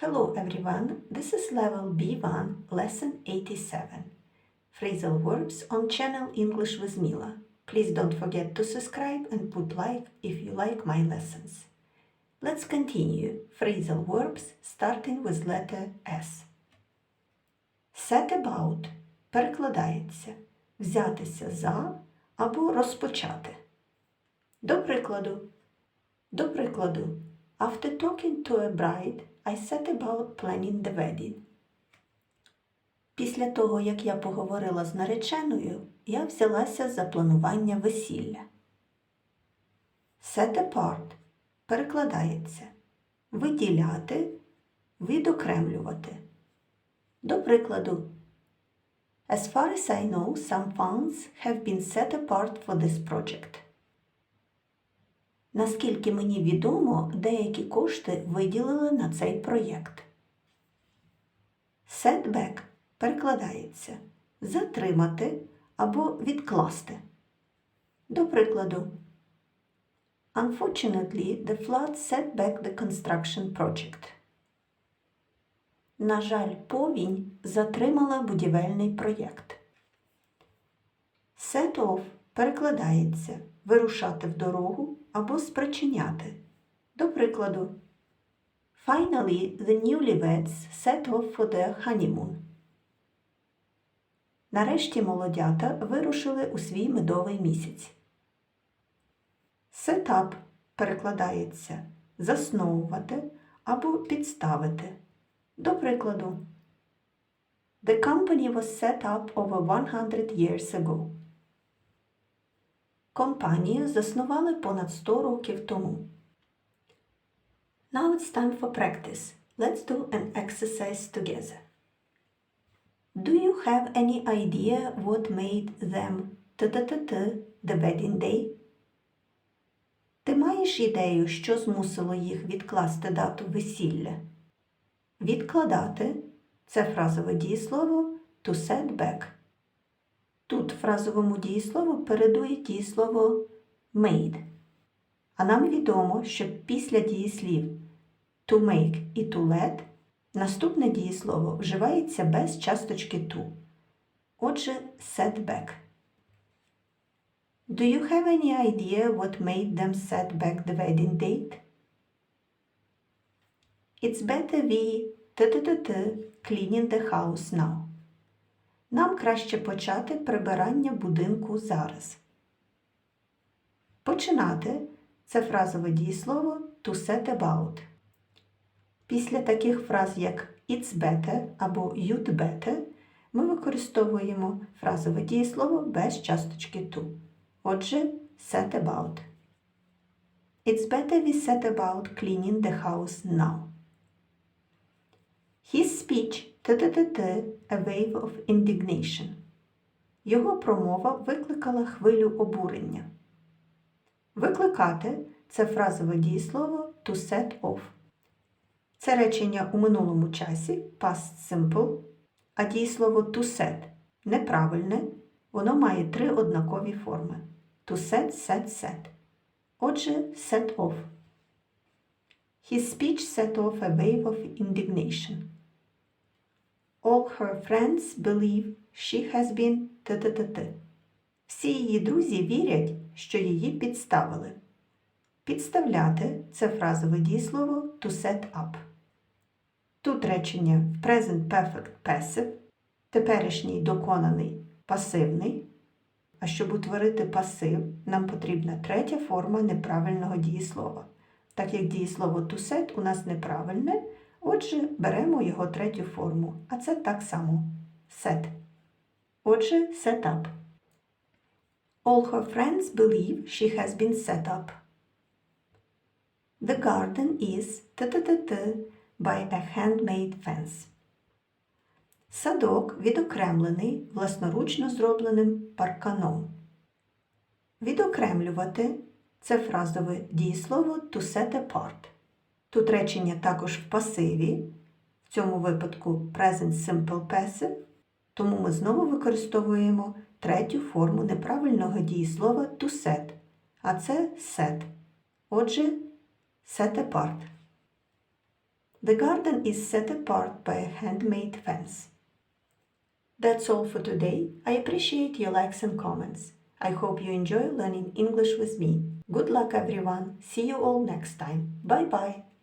Hello everyone, this is level B1, lesson 87. Phrasal verbs on channel English with Mila. Please don't forget to subscribe and put like if you like my lessons. Let's continue. Phrasal verbs starting with letter S. Set about перекладається взятися за або розпочати. До прикладу. До прикладу. After talking to a bride, I set about planning the wedding. Після того, як я поговорила з нареченою, я взялася за планування весілля. Set apart перекладається виділяти, відокремлювати. До прикладу, As far as I know, some funds have been set apart for this project. Наскільки мені відомо, деякі кошти виділили на цей проєкт. Setback перекладається затримати або відкласти. До прикладу, Unfortunately, the flood set back the construction project. На жаль, повінь затримала будівельний проєкт. Set off перекладається вирушати в дорогу або спричиняти. До прикладу, Finally, the newlyweds set off for their honeymoon. Нарешті молодята вирушили у свій медовий місяць. Up перекладається засновувати або підставити. До прикладу, The company was set up over 100 years ago. Компанію заснували понад 100 років тому. Now it's time for practice. Let's do an exercise together. Do you have any idea what made them t-t-t-t the wedding day? Ти маєш ідею, що змусило їх відкласти дату весілля? Відкладати це фразове дієслово to set back. Тут фразовому дієслову передує дієслово made. А нам відомо, що після дієслів to make і to let наступне дієслово вживається без часточки to. Отже, set back. Do you have any idea what made them set back the wedding date? It's better we t-t-t-t cleaning the house now. Нам краще почати прибирання будинку зараз. Починати це фразове дієслово to set about. Після таких фраз, як it's better або you'd better, ми використовуємо фразове дієслово без часточки to. Отже, set about. It's better we set about cleaning the house now. His speech т-т-т-т a wave of indignation. Його промова викликала хвилю обурення. Викликати це фразове дієслово to set off. Це речення у минулому часі past simple, а дієслово to set неправильне, воно має три однакові форми. To set, set, set. Отже, set off. His speech set off a wave of indignation. Her friends believe she has been т-т-т-т. Всі її друзі вірять, що її підставили. Підставляти це фразове дієслово to set up. Тут речення в present perfect passive, теперішній доконаний пасивний. А щоб утворити пасив, нам потрібна третя форма неправильного дієслова. Так як дієслово to set у нас неправильне, отже, беремо його третю форму, а це так само set. Отже, set up. All her friends believe she has been set up. The garden is t-t-t-t by a handmade fence. Садок відокремлений власноручно зробленим парканом. Відокремлювати це фразове дієслово to set apart. Тут речення також в пасиві, в цьому випадку present simple passive, тому ми знову використовуємо третю форму неправильного дієслова to set, а це set. Отже, set apart. The garden is set apart by a handmade fence. That's all for today. I appreciate your likes and comments. I hope you enjoy learning English with me. Good luck, everyone. See you all next time. Bye bye.